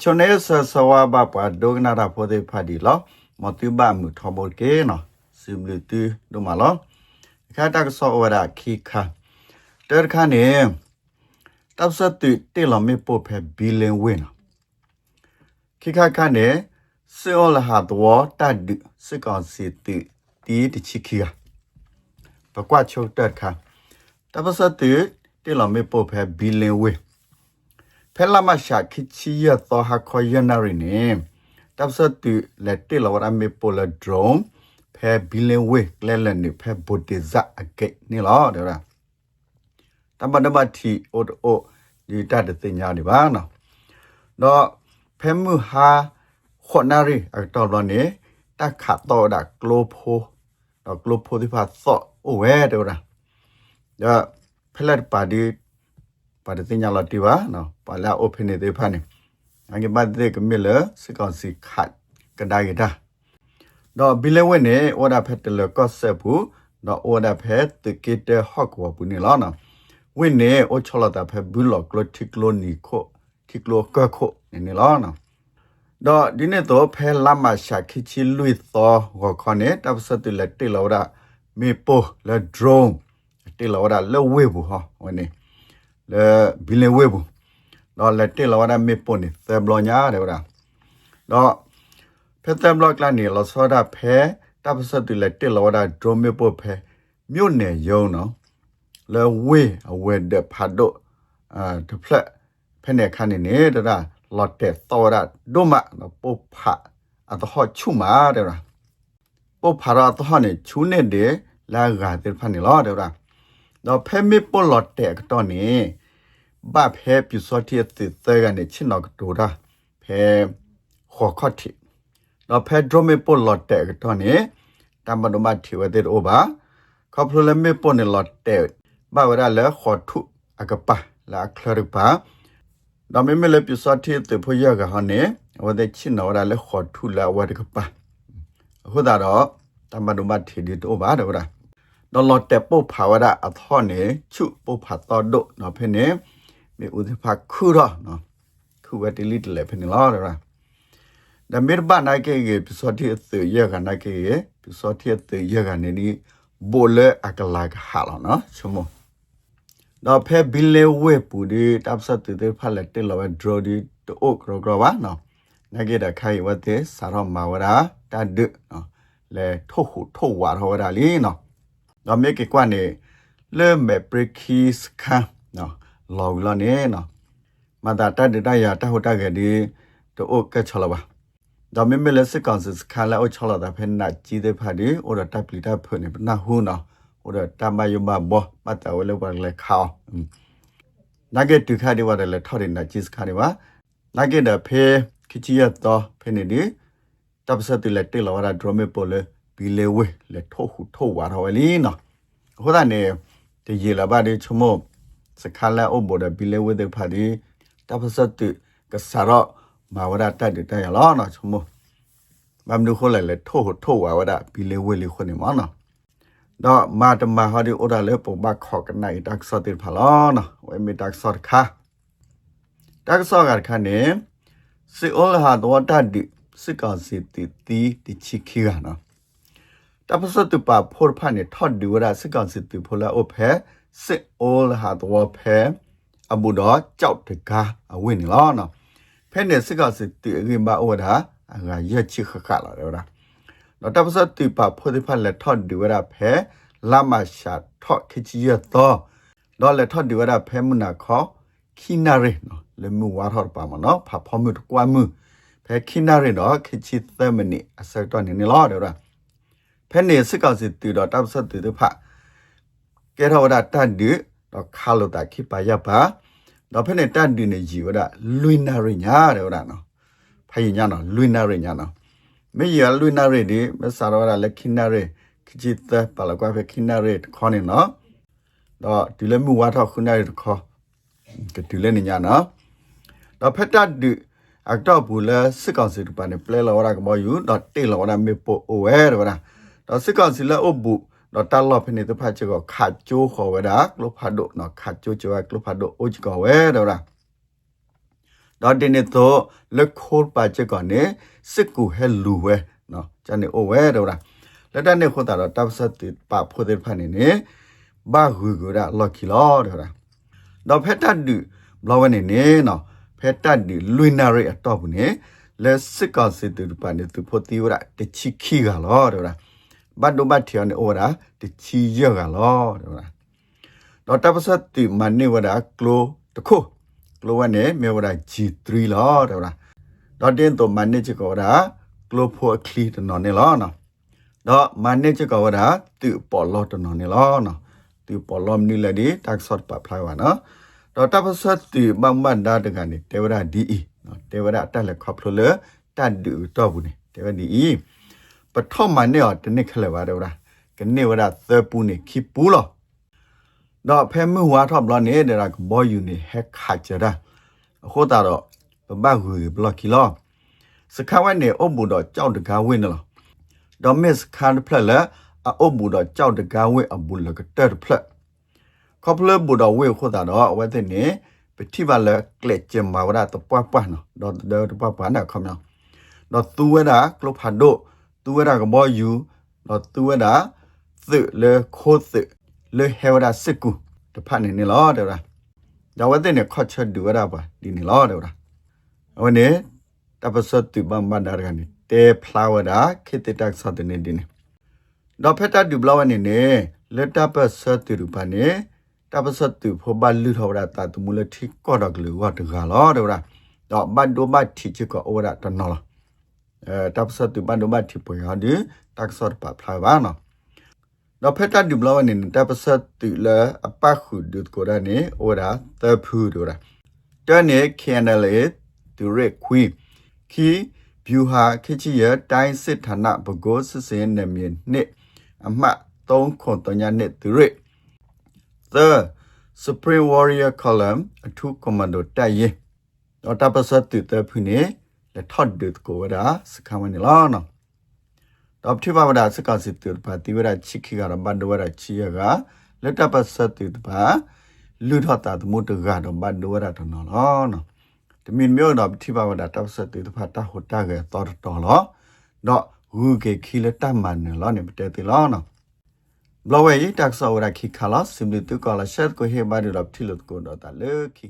ချွန်နေဆဆဝဘပဒုကနာရာဖိုဒေဖာဒီလောမတူဘမှုထဘောကေနော်စီမလူတူဒုမလောခါတကဆောဝရခိခာတဲခါနေတပ်စတုတေလမေပိုဖဲဘီလင်ဝင်းနော်ခိခါခါနေစေောလဟာတောတတ်ဒစကောစီတီတီတချိခိယာပကွာချုပ်တက်ခါတပ်စတုတေလမေပိုဖဲဘီလင်ဝင်း ဖဲလာမရှာခိချီယသောဟာခေါ်ယနာရီနေတပ်စတူလက်တေလောရမေပိုလဒရုံဖဲဘီလင်ဝေကလဲလန်နေဖဲဘိုတေဇာအကိနေလောတဲ့ရာတမဒမတီအိုအိုဒီတတ်တဲ့ညာနေပါနော်တော့ဖဲမှုဟာခေါ်နာရီအတော်လောနေတခတ်တော့ဒါကလိုဖိုတော့ကလိုဖိုဒီဖတ်သောအိုဝဲတဲ့ရာဒါဖလက်ပါဒီ pada tinya la tiba no pala open de phane ange ba de kemile sikon si khat kada gida do bile we ne order phet de ko se bu do order phet de kit hok wa bu ni la no we ne o chola da phet bu lo klo tik lo ni kho tik lo ka kho ni ni la no တော့ဒီနေ့တော့ဖဲလာမရှာခိချီလွိသောဟောခေါနေတပ်စတူလက်တေလောရာမေပိုလက်ဒရုန်းတေလောရာလက်ဝေဘူးဟောဝနေ လေဘီလင်ဝေဘူးတော့လက်တင်လာဝဒါမေပွန်နေသဘလောညာတယ်ဗလားတော့ဖက်သဘလောကလနေလောစောဒါဖဲတပ်ဆက်တူလက်တင်လာဝဒါဒရိုမေပွတ်ဖဲမြို့နယ်ယုံနော်လေဝေအဝဲတဲ့ဖတ်တော့အာတဖလက်ဖက်နေခန်းနေနေတရာလော်တဲ့တော်ရဒုမနော်ပုတ်ဖအတဟော့ချုမာတယ်ဗလားပုတ်ဖရာတဟော့နေချူနေတယ်လာဂါတဲ့ဖန်နေလောတယ်ဗလား တော့ဖဲမစ်ပွန်လော်တဲ့ကတော့နေဘာဖဲပြစောတိတဲ့တဲ့ကနေချင်းတော့တူတာဖဲခေါ်ခတ်တိတော့ဖဲဒရမစ်ပွန်လော်တဲ့ကတော့နေတမ္ပဒမတ်ထီဝတဲ့အိုပါခေါပလိုလမေပွန်လော်တဲ့ဘာဝရလဲခေါ်ထုအကပလာခလရပါဒါမေမေလပြစောတိတဲ့ဖိုရကဟနေဝတဲ့ချင်းတော့ရလဲခေါ်ထုလာဝတ်ကပါဟုတ်တာတော့တမ္ပဒမတ်ထီဒီတော့ပါတော့ လားတော့လော်တက်ပုတ်ဖာဝဒအထောနေချုပုတ်ဖာတော်တို့နော်ဖ ೇನೆ မေဥဒဖာခုရနော်ခုဝတလီတလေဖ ೇನೆ လာတော့လားဒါမေဘနာကေကေပြစတိတေရကနာကေပြစတိတေရကနေနီဘိုလေအကလာကဟာလောနော်ချမောတော့ဖဲဘီလေဝဲပူဒီတပ်စတူတဲ့ဖက်လက်တက်လောဒရိုဒီတိုကရောကရောပါနော်နဂေတခိုင်ဝတ်တဲ့စာရမဝရာတဒနော်လေထုတ်ဟုထုတ်ဝါထောရာလီနော် တော့မြေကွက်နေလဲမဲ့ပရခိစခါနော်လောလာနေနော်မတာတတတရတဟုတ်တကဒီတို့ကချလာပါဒါမင်းမလဲစကန်စခါလာအချလာတာဖဲနာကြည့်တဲ့ဖာဒီအော်တပ်လီတာဖနေပနာဟူနော်အော်တမယမဘောမတာဝဲလောက်ပါလဲခါနာဂက်တူခါဒီဝါတယ်လဲထော်နေနာကြည့်စခါဒီပါနာဂက်တာဖဲခချီရတော့ဖနေဒီတပ်စတူလဲတိလာဝါဒရမေပိုလဲ ဒီလေဝဲလေထို့ဟုထို့ဝါတော်လီနော်ဟိုတာနေတရေလာပါဒီချမောစခလာအဘောဒဘီလေဝဲတဲ့ဖာဒီတပစတ်တကဆာရမဝရတတ်တဲ့ရလားနော်ချမောဘမ်ဒုခိုလေလေထို့ဟုထို့ဝါဝဒဘီလေဝဲလေခွနေမနော်တော့မာတမဟာဒီအိုဒါလေပုံဘခေါကနိုင်တက်ဆော့တိဖလာနော်ဝဲမီတက်ဆော့ခါတက်ဆော့ကခါနေစေအောဟာတော့တတ်ဒီစကောင်စီတီတီချီခီကနော် တပစတုပါဖောဖာနေထော့ဒီဝရစကစီတီဖိုလာအိုဖဲစစ်အိုလဟာတော့ဖဲအဘူတော့ကြောက်တကားအဝင်းလောနော်ဖဲနေစကစီတီအရင်ပါအိုဒါအကရက်ချီခခလာတယ်လားနော်တပစတိပါဖိုဒီဖက်လက်ထော့ဒီဝရဖဲလာမရှာထော့ခချီရတော့တော့လက်ထော့ဒီဝရဖဲမနာခောခိနာရေနော်လေမူဝါထော့ပါမနော်ဖဖမှုကွာမှုဖဲခိနာရေတော့ခချီသမနီအစတော့နေနေလားတော့ ဖဲနေစကောက်စီတီတော့တပစတိတဖကဲထော်ဒါတန်ဒီတော့ခါလို့တာခိပါရပါတော့ဖဲနေတန်ဒီနေကြီးဝဒလွိနာရညာတဲ့ဝဒနော်ဖိုင်ညာနော်လွိနာရညာနော်မေယလူနာရဒီမဆာရဝလက်ခိနာရခจิตပလကွာဖခိနာရခေါနေနော်တော့ဒီလမှုဝါထခုနာရခေါကတူလဲနေညာနော်တော့ဖက်တဒအကတော့ဘူးလဲစစ်ကောင်စီတပနဲ့ပလဲလောရကမောယူတော့တေလောရမေပိုအိုဝဲတော့ တော့စစ်ကောင်စီလဲအဘူးတော့တလောဖနေတဖတ်ချေကခါကျိုးခေါ်ဝဲတာကလဖတ်တော့နော်ခါကျိုးချေကလဖတ်တော့အိုချကောဝဲတော့တော့ဒီနေ့တော့လက်ခိုးပါချက်ကနေစစ်ကူဟဲလူဝဲနော်ဂျန်နေအိုဝဲတော့လားလက်တနဲ့ခိုးတာတော့တပ်ဆက်တိပဖို့တဲ့ဖာနေနေဘာဟူကိုရလော်ကီလောတော့လားတော့ဖက်တတ်ဒူဘလောဝနေနေနော်ဖက်တတ်ဒူလွင်နာရီအတော့ဘူးနေလက်စစ်ကောစစ်တူပါနေသူဖို့တီဝရတချီခီကလောတော့လား ဘတ်ဒိုဘတ်တီယန်အိုရာတချီရကလောတော့လားတော့တပ်ဆက်တိမနေဝရကလိုတခုကလိုဝနေမေဝရ G3 လောတော့လားတော့တင်းတော့မနေချကောရာကလိုဖိုအခလီတနော်နေလောနော်တော့မနေချကောရာသူပေါ်လောတနော်နေလောနော်သူပေါ်လောမနီလဒီတက်ဆော့ပပလိုက်ဝါနော်တော့တပ်ဆက်တိမမန်ဒါတကနေတေဝရဒီအီနော်တေဝရတက်လက်ခေါပလိုလေတတ်ဒူတော့ဘူးနေတေဝဒီအီ ပထမနေတော့တနစ်ခလဲပါတော့လားကနေဝရသပူနေခိပူလောတော့ဖဲမှုဝါထော့ဘလနေတဲ့ကဘောယူနေဟက်ခါကြတာအခုတော့ဘဘဟူဘလကီလောစခဝဲနေအုပ်ဘူတော့ကြောက်တကားဝင်းနော်ဒေါ်မစ်ခန်ဖလက်လာအုပ်ဘူတော့ကြောက်တကားဝင်းအဘူလကတက်ဖလက်ကောပလဘူတော့ဝဲခုတော့ဝဲတဲ့နေပတိပါလကလက်ချင်မာဝရတပွားပွားနော်တော့တော့ပွားပွားနော်ခမောတော့သူဝဲတာကလဖာဒို သူဝဲတာကဘောယူတော့သူဝဲတာသလေခိုးသလေဟဲဝတာစစ်ကူတဖတ်နေနေလောတဲ့လားဒါဝတဲ့နေခေါ်ချက်ဒူရပါဒီနေလောတဲ့လားဝနေတပစတ်တူဘမ်ဘဒါရကနေတေဖလာဝဒါခေတတက်ဆတ်နေဒီနေတော့ဖက်တာဒူဘလဝနေနေလက်တပစတ်တူရပါနေတပစတ်တူဖောဘလူထောရတာတမူလထိကောတော့ကလူဝတ်တကလောတဲ့လားတော့ဘတ်ဒိုဘတ်တီချကောဝရတနော်လားအဲ တပစတ်တူဘတ်ဒိုဘတ်တီပေါ်ရဒီတက်ဆော့ပဖလာပါနော်တော့ဖက်တာဒီဘလဝနေတပစတ်တူလာအပခုဒုကိုရနေဩရာတဖူဒိုရာတနေကန်နလေဒူရက်ခွီခီဗျူဟာခချီရတိုင်းစစ်ဌာနဘဂိုးစစ်စင်နမင်းနှစ်အမှတ်3ခွန်တညာနှစ်ဒူရက် The Supreme Warrior Column အထူးကွန်မန်ဒိုတိုက်ရင်တော့တပစတ်တူတဖူနေ လက်ထော့ဒုကိုရာစခမနေလားနော်တော့ဖြစ်ပါမလားစကစစ်တူပါတိဝရချိခိကရဘန္ဒဝရချီယကလက်တပတ်စတူပါလူထတာတမှုတကတော့ဘန္ဒဝရတနော်နော်တမင်မျိုးတော့ဖြစ်ပါမလားတပ်စတူပါတဟိုတာကတော်တော်လောတော့ဝူကေခီလတမန်နော်နေပတဲတီလောနော်ဘလဝဲတက်ဆောရခိခလာစင်လူတူကလာရှက်ကိုဟေဘာဒီတော့ထီလို့ကိုတော့တလေခိ